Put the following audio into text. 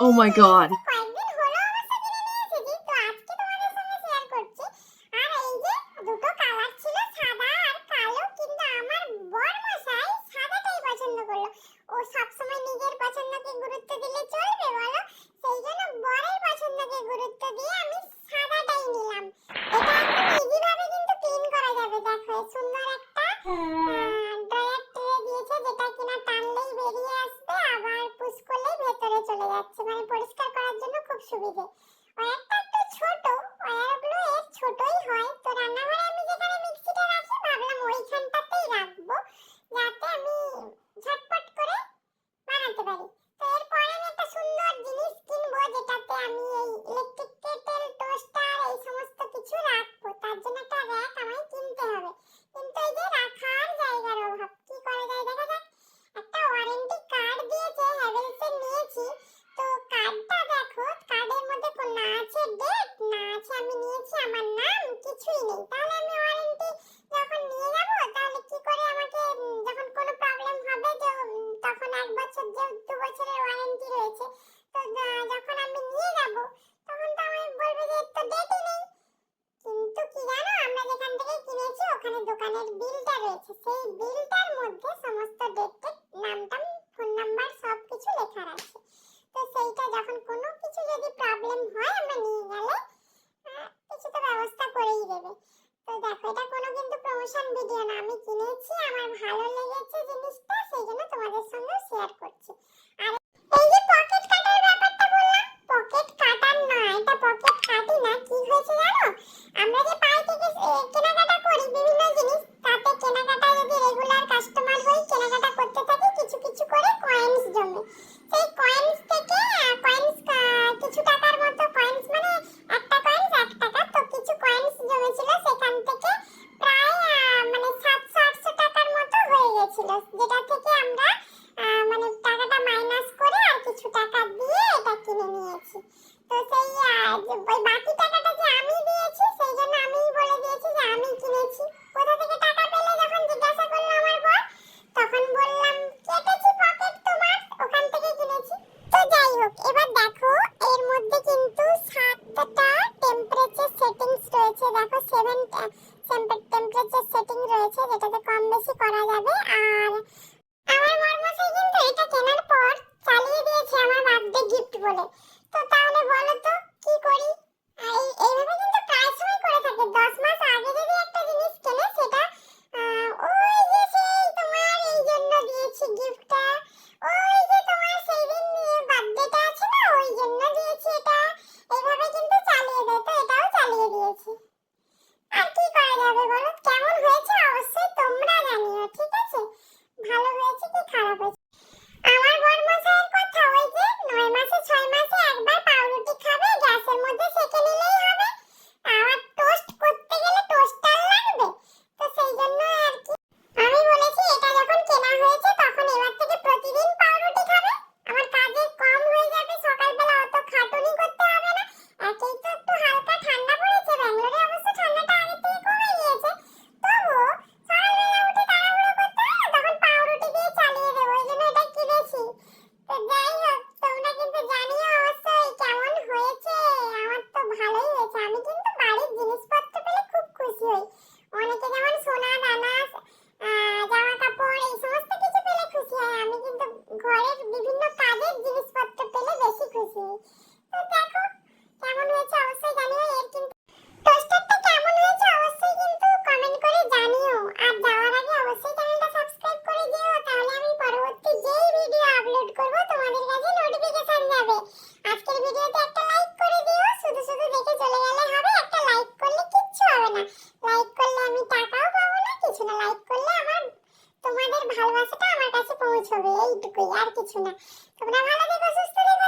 Oh my god. চলে যাচ্ছে মানে পরিষ্কার করার জন্য খুব সুবিধে। ওয়ারটা একটু ছোট ওয়ারগুলো এর ছোটই হয়। তো রান্নাঘরে দোকানের বিলটা রয়েছে। সেই বিলটার মধ্যে সমস্ত ডেট নাম টাম ফোন নাম্বার সব কিছু লেখা আছে। তো সেইটা যখন কোনো কিছু যদি প্রবলেম হয়, আমরা নিয়ে গেলে কিছু তো ব্যবস্থা করেই দেবে। তো দেখো, এটা কোনো কিন্তু প্রমোশন ভিডিও না। আমি কিনেছি, আমার ভালো coins. Say. হয়েছে, যেটাতে কম বেশি করা যাবে। আর আমার বরমশাই কিন্তু এটা কেনার পর চালিয়ে দিয়েছে আমার বার্থডে গিফট বলে। তো তাহলে বলো তো ঘরের বিভিন্ন কাজের জিনিসপত্র পেলে বেশি খুশি। দেখো খরচ হবে এইটুকুই আর কিছু না। তোমরা ভালো থেকো সুস্থ থেকো।